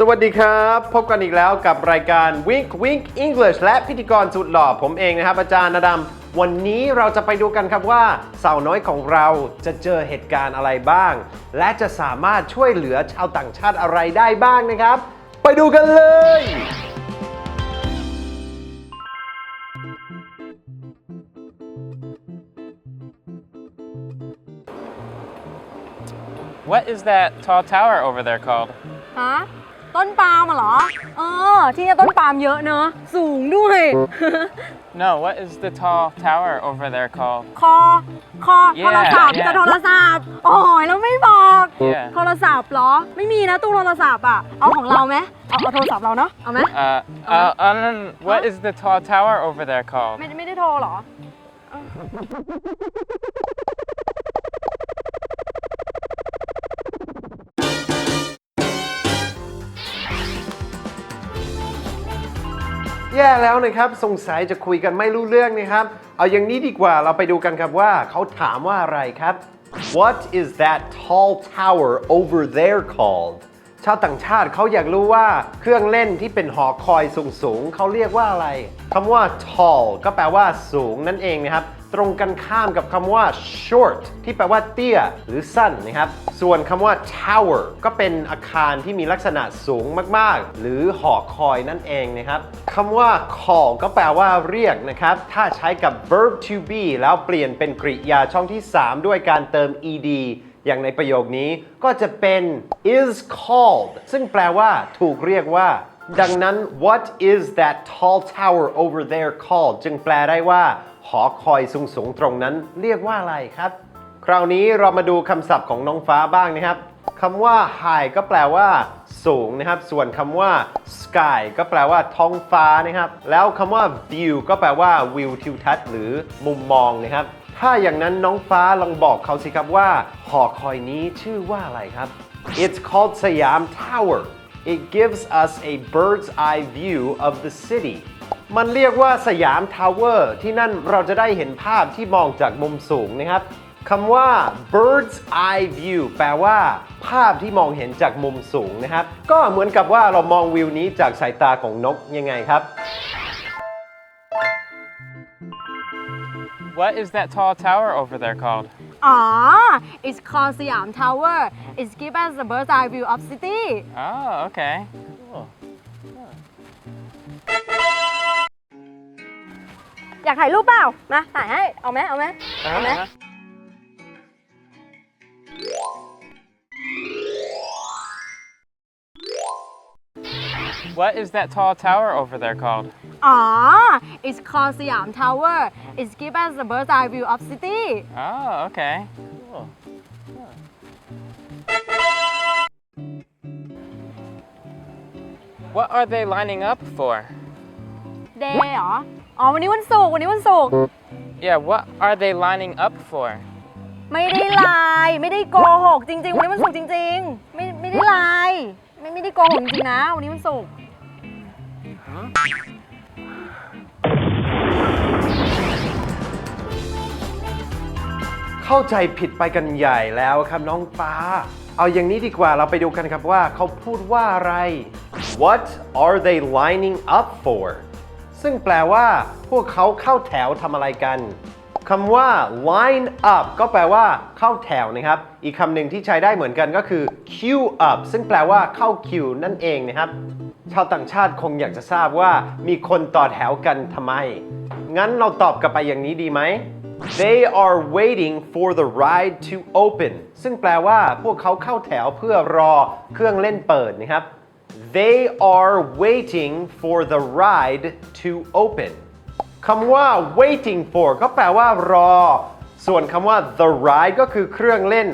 สวัสดีครับ พบกันอีกแล้วกับรายการ Wink Wink English และพิธีกรสุดหล่อผมเองนะครับ อาจารย์นดำวันนี้เราจะไปดูกันครับว่า สาวน้อยของเราจะเจอเหตุการณ์อะไรบ้าง และจะสามารถช่วยเหลือชาวต่างชาติอะไรได้บ้างนะครับ ไปดูกันเลย What is that tall tower over there called? ฮะ ต้นปาล์มอะเหรอ เออ ที่เนี่ยต้นปาล์มเยอะเนอะ สูงด้วย No, what is the tall tower over there called? คอ คอ Yeah, โทรศัพท์ yeah. จะโทรศัพท์ โอ้ยแล้วไม่บอก Yeah. โทรศัพท์เหรอ ไม่มีนะตู้โทรศัพท์อะเอาของเราไหมเอาเอาโทรศัพท์เราเนาะ เอาไหม Uh, uh, uh, no, no, what is the tall tower over there called? ไม่ไม่ได้โทรเหรอ แย่แล้วนะครับสงสัยจะคุยกันไม่รู้เรื่องนะครับ เอาอย่างนี้ดีกว่าเราไปดูกันครับว่าเขาถามว่าอะไรครับ What is that tall tower over there called ชาวต่างชาติเขาอยากรู้ว่าเครื่องเล่นที่เป็นหอคอยสูงๆเขาเรียกว่าอะไรคำว่า tall ก็แปลว่าสูงนั่นเองนะครับ ตรงกันข้ามกับคำว่า short ที่แปลว่าเตี้ยหรือสั้นนะครับ ส่วนคำว่า tower ก็เป็นอาคารที่มีลักษณะสูงมากๆ หรือหอคอยนั่นเองนะครับคำว่า call ก็แปลว่าเรียกนะครับ ถ้าใช้กับ verb to be แล้วเปลี่ยนเป็นกริยาช่องที่ 3 ด้วยการเติม ed อย่างในประโยคนี้ก็จะเป็น is called ซึ่งแปลว่าถูกเรียกว่า ดังนั้น what is that tall tower over there called จึงแปลได้ว่า หอคอยสูงๆตรงนั้นเรียกว่าอะไรครับ คราวนี้เรามาดูคำศัพท์ของน้องฟ้าบ้างนะครับคำว่า high ก็แปลว่า สูงนะครับ ส่วนคำว่า sky ก็แปลว่าท้องฟ้านะครับ แล้วคำว่า view ก็แปลว่าวิวทิวทัศน์หรือมุมมองนะครับ ถ้าอย่างนั้นน้องฟ้าลองบอกเขาสิครับว่าหอคอยนี้ชื่อว่าอะไรครับ It's called Siam Tower It gives us a bird's eye view of the city มันเรียกว่าสยามทาวเวอร์ที่นั่นเราจะได้เห็นภาพที่มองจากมุมสูงนะครับคำว่า bird's eye view แปลว่า ภาพที่มองเห็นจากมุมสูงนะครับ ก็เหมือนกับว่าเรามองวิวนี้จากสายตาของนกยังไงครับ What is that tall tower over there called? อ๋อ it's called สยาม Tower it's give us the bird's eye view of city Oh, okay. Cool. อยากถ่ายรูปเปล่า มาถ่ายให้ เอาไหมเอาไหมเอาไหม Uh-huh. What is that tall tower over there called? อ๋อ it's called สยาม Tower it's give us the bird's eye view of city Oh, okay. Cool. What are they lining up for? day เหรอ อ๋อวันนี้วันศุกร์วันนี้วันศุกร์ Yeah, what are they lining up for? ไม่ได้ไลน์ไม่ได้โกหกจริงๆ วันนี้วันศุกร์จริง ๆ ไม่ไม่ได้ไลน์ไม่ไม่ได้โกหกจริงๆนะ วันนี้วันศุกร์ เข้าใจผิดไปกันใหญ่แล้วครับน้องฟ้า เอาอย่างนี้ดีกว่าเราไปดูกันครับว่าเขาพูดว่าอะไร What are they lining up for ซึ่งแปลว่า พวกเขาเข้าแถวทำอะไรกันคำว่า line up ก็แปลว่าเข้าแถวนะครับ อีกคำหนึ่งที่ใช้ได้เหมือนกันก็คือ queue up ซึ่งแปลว่าเข้าคิวนั่นเองนะครับ ชาวต่างชาติคงอยากจะทราบว่ามีคนต่อแถวกันทำไม งั้นเราตอบกลับไปอย่างนี้ดีไหม They are waiting for the ride to open ซึ่งแปลว่าพวกเขาเข้าแถวเพื่อรอเครื่องเล่นเปิดนะครับ They are waiting for the ride to open คำว่า waiting for ก็แปลว่ารอ ส่วนคำว่า the ride ก็คือเครื่องเล่น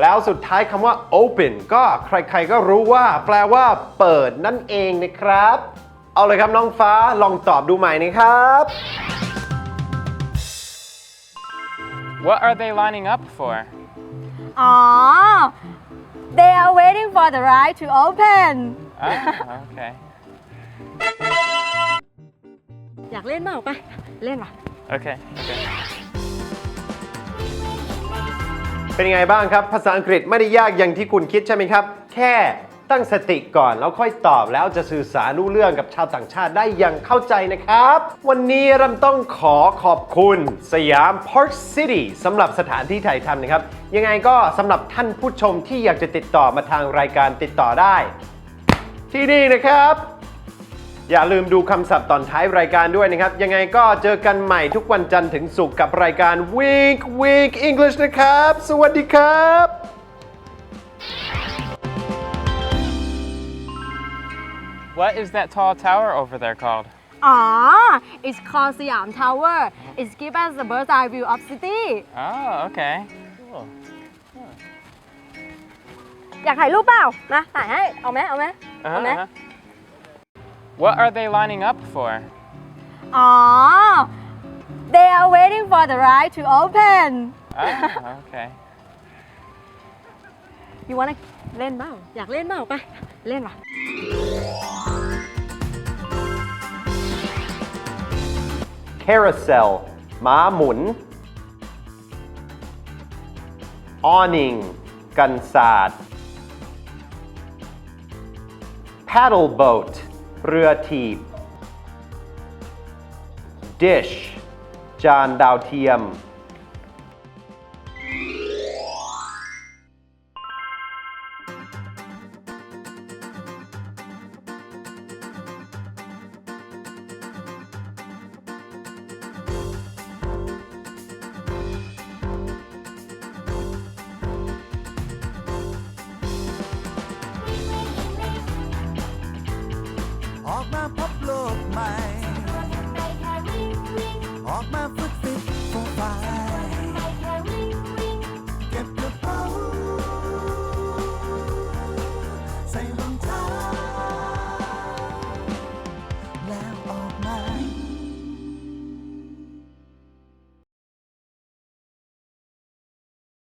แล้วสุดท้ายคำว่า open ก็ใครๆก็รู้ว่า แปลว่า เปิดนั่นเองนะครับ เอาเลยครับน้องฟ้าลองตอบดูใหม่นะครับ What are they lining up for? อ๋อ they are waiting for the ride to open Oh, okay. อยากเล่นเปล่าไป เล่นป่ะ Okay. Okay. เป็นยังไงบ้างครับ ภาษาอังกฤษไม่ได้ยากอย่างที่คุณคิดใช่ไหมครับ แค่ตั้งสติก่อนแล้วค่อยตอบแล้วจะสื่อสารรู้เรื่องกับชาวต่างชาติได้อย่างเข้าใจนะครับ วันนี้เราต้องขอขอบคุณสยาม Park City สำหรับสถานที่ถ่ายทำนะครับ ยังไงก็สำหรับท่านผู้ชมที่อยากจะติดต่อมาทางรายการติดต่อได้ ที่นี่นะครับ อย่าลืมดูคำศัพท์ตอนท้ายรายการด้วยนะครับ ยังไงก็เจอกันใหม่ทุกวันจันทร์ถึงศุกร์กับรายการ Week Week English นะครับ สวัสดีครับ What is that tall tower over there called? อ๋อ it's called สยาม Tower it's give us the bird's eye view of city Oh, okay. Cool. อยากถ่ายรูปเปล่า มาถ่ายให้ เอาไหมเอาไหมเ อาไหม Uh-huh. What are they lining up for? อ๋อ they are waiting for the ride to open Oh, okay. you wanna เล่นเปล่า อยากเล่นเปล่าไป เล่นป่ะ Carousel ม้าหมุน Awning กันศาสตร์ Paddle boat เรือถีบ Dish จานดาวเทียม